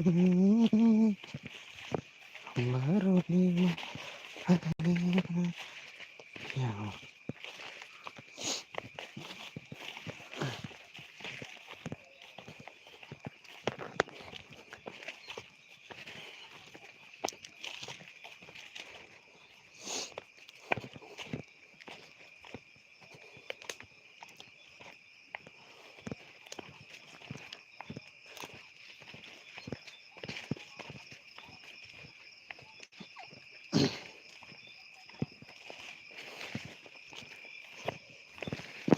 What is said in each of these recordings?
Let me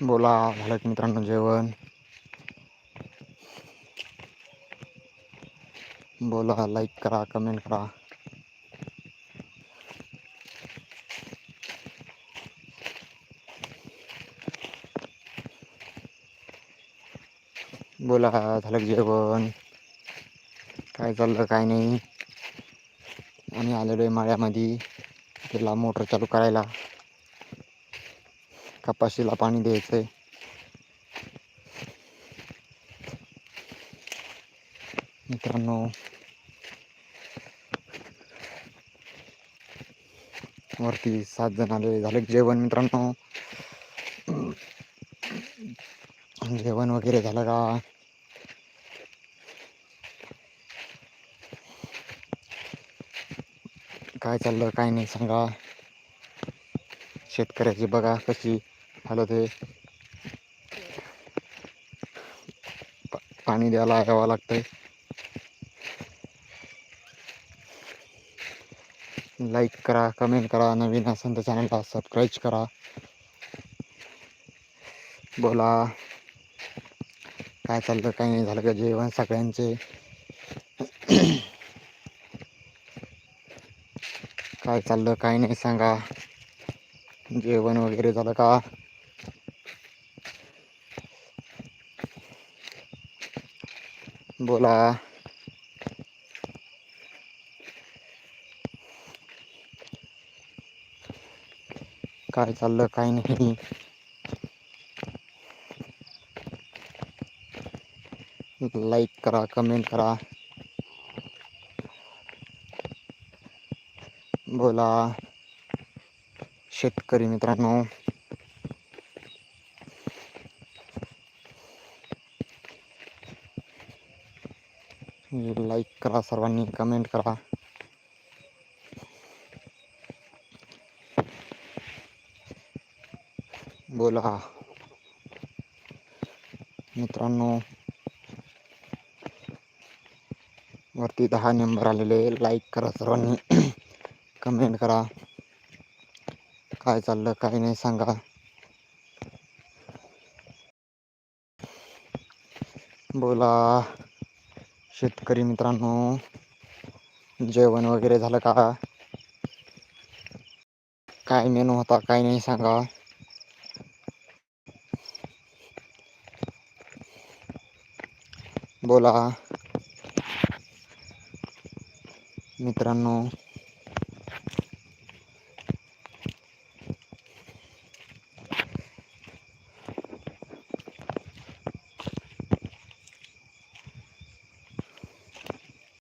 बोला झालं मित्रांनो जेवण? बोला लाईक करा कमेंट करा. बोला झालं की जेवण? काय चाललं काय नाही? आम्ही आलेलो आहे माळ्यामध्ये. त्याला मोटर चालू करायला. कपाशीला पाणी द्यायचं आहे मित्रांनो वरती सात जण आले झाले जेवण मित्रांनो. जेवण वगैरे झालं का? काय चाललं काय नाही सांगा. शेतकऱ्याची बघा कशी झालं ते. पा- पाणी द्यायला यावं लागतंय. लाईक करा कमेंट करा नवीन असेल तर चॅनलला सबस्क्राईब करा. बोला. काय चाललं काय नाही झालं का जेवण सगळ्यांचे? काय चाललं काय नाही सांगा. जेवण वगैरे झालं का? बोला। काय चाललं काय नाही. लाईक करा कमेंट करा. बोला. शेतकरी मित्रांनो. लाईक करा सर्वांनी कमेंट करा. बोला. मित्रांनो वरती दहा नंबर आलेले लाईक करा सर्वांनी कमेंट करा. काय चाललं काय नाही सांगा. बोला. शेतकरी मित्रांनो जेवण वगैरे झालं का? काय मेनू होता काय नाही सांगा. बोला. मित्रांनो